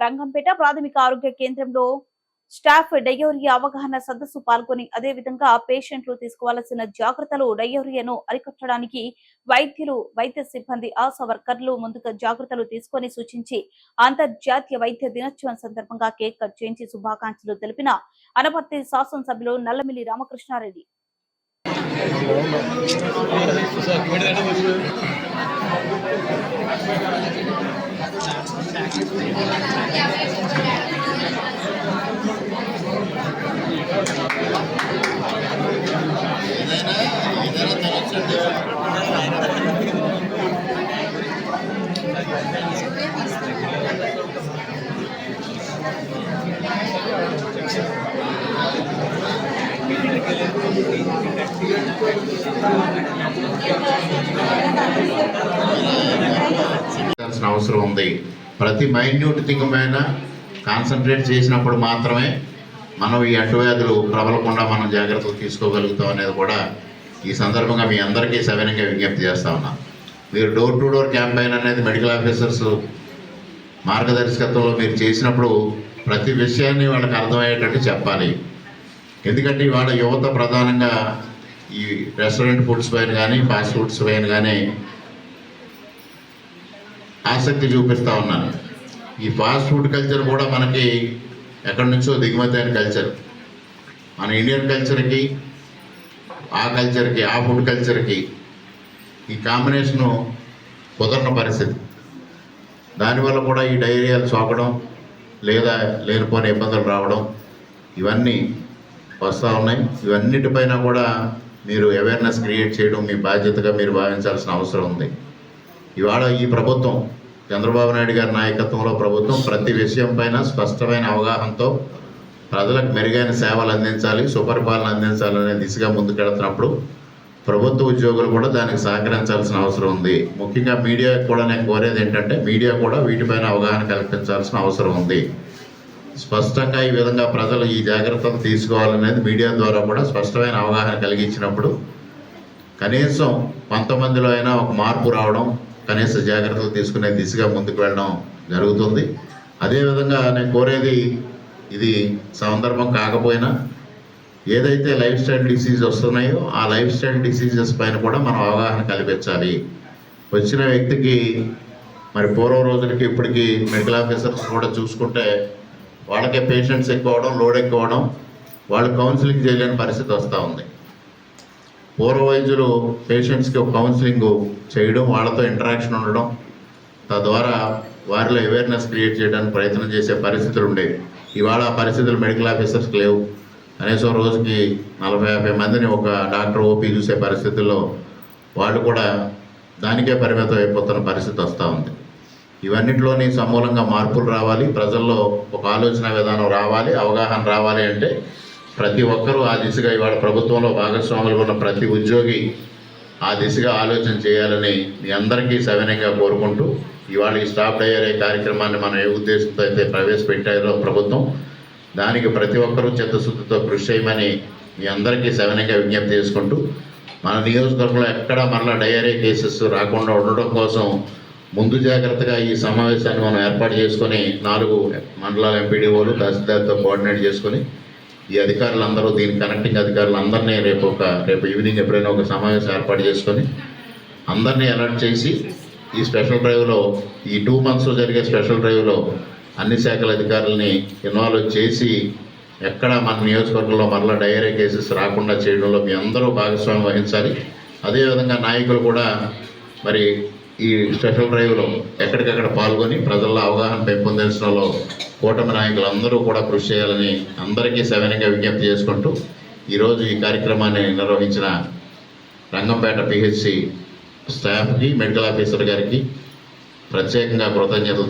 రంగంపేట ప్రాథమిక ఆరోగ్య కేంద్రంలో స్టాఫ్ డయోరియా అవగాహన సదస్సు పాల్గొని అదే విధంగా పేషెంట్లు తీసుకోవాల్సిన జాగ్రత్తలు డయోరియాను అరికట్టడానికి వైద్యులు వైద్య సిబ్బంది ఆశా వర్కర్లు ముందుగా జాగ్రత్తలు తీసుకొని సూచించి అంతర్జాతీయ వైద్య దినోత్సవం సందర్భంగా కేక్ కట్ చేయించి శుభాకాంక్షలు తెలిపిన అనపర్తి శాసనసభ్యులు Nallamilli Ramakrishna Reddy. Yeah, we have to do that. అవసరం ఉంది. ప్రతి మైన్యూట్ థింగ్ పైన కాన్సన్ట్రేట్ చేసినప్పుడు మాత్రమే మనం ఈ అంటువ్యాధులు ప్రబలకుండా మనం జాగ్రత్తలు తీసుకోగలుగుతాం అనేది కూడా ఈ సందర్భంగా మీ అందరికీ సవినంగా విజ్ఞప్తి చేస్తా ఉన్నాం. మీరు డోర్ టు డోర్ క్యాంపెయిన్ అనేది మెడికల్ ఆఫీసర్స్ మార్గదర్శకత్వంలో మీరు చేసినప్పుడు ప్రతి విషయాన్ని వాళ్ళకి అర్థమయ్యేటట్టు చెప్పాలి. ఎందుకంటే ఇవాళ యువత ప్రధానంగా ఈ రెస్టారెంట్ ఫుడ్స్ పైన కానీ ఫాస్ట్ ఫుడ్స్ పైన కానీ ఆసక్తి చూపిస్తూ ఉన్నాను. ఈ ఫాస్ట్ ఫుడ్ కల్చర్ కూడా మనకి ఎక్కడి నుంచో దిగుమతి అయిన కల్చర్. మన ఇండియన్ కల్చర్కి ఆ కల్చర్కి ఆ ఫుడ్ కల్చర్కి ఈ కాంబినేషను కుదరని పరిస్థితి. దానివల్ల కూడా ఈ డైరియాలు సోకడం లేదా లేనిపోని ఇబ్బందులు రావడం ఇవన్నీ వస్తూ ఉన్నాయి. ఇవన్నిటిపైన కూడా మీరు అవేర్నెస్ క్రియేట్ చేయడం మీ బాధ్యతగా మీరు భావించాల్సిన అవసరం ఉంది. ఇవాళ ఈ ప్రభుత్వం చంద్రబాబు నాయుడు గారి నాయకత్వంలో ప్రభుత్వం ప్రతి విషయం పైన స్పష్టమైన అవగాహనతో ప్రజలకు మెరుగైన సేవలు అందించాలి సుపరిపాలన అందించాలనే దిశగా ముందుకెడుతున్నప్పుడు ప్రభుత్వ ఉద్యోగులు కూడా దానికి సహకరించాల్సిన అవసరం ఉంది. ముఖ్యంగా మీడియా కూడా నేను కోరేది ఏంటంటే మీడియా కూడా వీటిపైన అవగాహన కల్పించాల్సిన అవసరం ఉంది. స్పష్టంగా ఈ విధంగా ప్రజలు ఈ జాగ్రత్తలు తీసుకోవాలనేది మీడియా ద్వారా కూడా స్పష్టమైన అవగాహన కలిగించినప్పుడు కనీసం కొంతమందిలో అయినా ఒక మార్పు రావడం కనీస జాగ్రత్తలు తీసుకునే దిశగా ముందుకు వెళ్ళడం జరుగుతుంది. అదేవిధంగా నేను కోరేది ఇది సందర్భం కాకపోయినా ఏదైతే లైఫ్ స్టైల్ డిసీజ్ వస్తున్నాయో ఆ లైఫ్ స్టైల్ డిసీజెస్ పైన కూడా మనం అవగాహన కల్పించాలి. వచ్చిన వ్యక్తికి మరి పూర్వ రోజులకి ఇప్పటికీ మెడికల్ ఆఫీసర్స్ కూడా చూసుకుంటే వాళ్ళకే పేషెంట్స్ ఎక్కువ అవడం లోడ్ ఎక్కువ అవడం వాళ్ళు కౌన్సిలింగ్ చేయలేని పరిస్థితి వస్తూ ఉంది. పూర్వ వైద్యులు పేషెంట్స్కి ఒక కౌన్సిలింగ్ చేయడం వాళ్ళతో ఇంటరాక్షన్ ఉండడం తద్వారా వారిలో అవేర్నెస్ క్రియేట్ చేయడానికి ప్రయత్నం చేసే పరిస్థితులు ఉండేవి. ఇవాళ ఆ పరిస్థితులు మెడికల్ ఆఫీసర్స్కి లేవు. కనీసం రోజుకి నలభై యాభై మందిని ఒక డాక్టర్ ఓపీ చూసే పరిస్థితుల్లో వాళ్ళు కూడా దానికే పరిమితం అయిపోతున్న పరిస్థితి వస్తూ ఉంది. ఇవన్నిటిలోని సమూలంగా మార్పులు రావాలి. ప్రజల్లో ఒక ఆలోచన విధానం రావాలి అవగాహన రావాలి అంటే ప్రతి ఒక్కరూ ఆ దిశగా ఇవాళ ప్రభుత్వంలో భాగస్వాములు ఉన్న ప్రతి ఉద్యోగి ఆ దిశగా ఆలోచన చేయాలని మీ అందరికీ సవినయంగా కోరుకుంటూ ఇవాళ ఈ స్టాప్ డయరీ కార్యక్రమాన్ని మనం ఏ ఉద్దేశంతో అయితే ప్రవేశపెట్టారో ప్రభుత్వం దానికి ప్రతి ఒక్కరూ చిత్తశుద్ధితో కృషి చేయమని మీ అందరికీ సవినయంగా విజ్ఞప్తి చేసుకుంటూ మన నియోజకవర్గంలో ఎక్కడా మరలా డయరీ కేసెస్ రాకుండా ఉండడం కోసం ముందు జాగ్రత్తగా ఈ సమావేశాన్ని మనం ఏర్పాటు చేసుకొని నాలుగు మండలాల ఎంపీడీఓలు తహసీల్దార్తో కోఆర్డినేట్ చేసుకొని ఈ అధికారులందరూ దీని కనెక్టింగ్ అధికారులందరినీ రేపు ఒక రేపు ఈవినింగ్ ఎప్పుడైనా ఒక సమావేశం ఏర్పాటు చేసుకొని అందరినీ అలర్ట్ చేసి ఈ స్పెషల్ డ్రైవ్లో ఈ టూ మంత్స్లో జరిగే స్పెషల్ డ్రైవ్లో అన్ని శాఖల అధికారులని ఇన్వాల్వ్ చేసి ఎక్కడ మన నియోజకవర్గంలో మరలా డైరీ కేసెస్ రాకుండా చేయడంలో మీ అందరూ భాగస్వామ్యం వహించాలి. అదేవిధంగా నాయకులు కూడా మరి ఈ స్పెషల్ డ్రైవ్లో ఎక్కడికక్కడ పాల్గొని ప్రజల్లో అవగాహన పెంపొందించడంలో కూటమి నాయకులు అందరూ కూడా కృషి చేయాలని అందరికీ సవినంగా విజ్ఞప్తి చేసుకుంటూ ఈరోజు ఈ కార్యక్రమాన్ని నిర్వహించిన రంగంపేట పిహెచ్సి స్టాఫ్కి మెడికల్ ఆఫీసర్ గారికి ప్రత్యేకంగా కృతజ్ఞతలు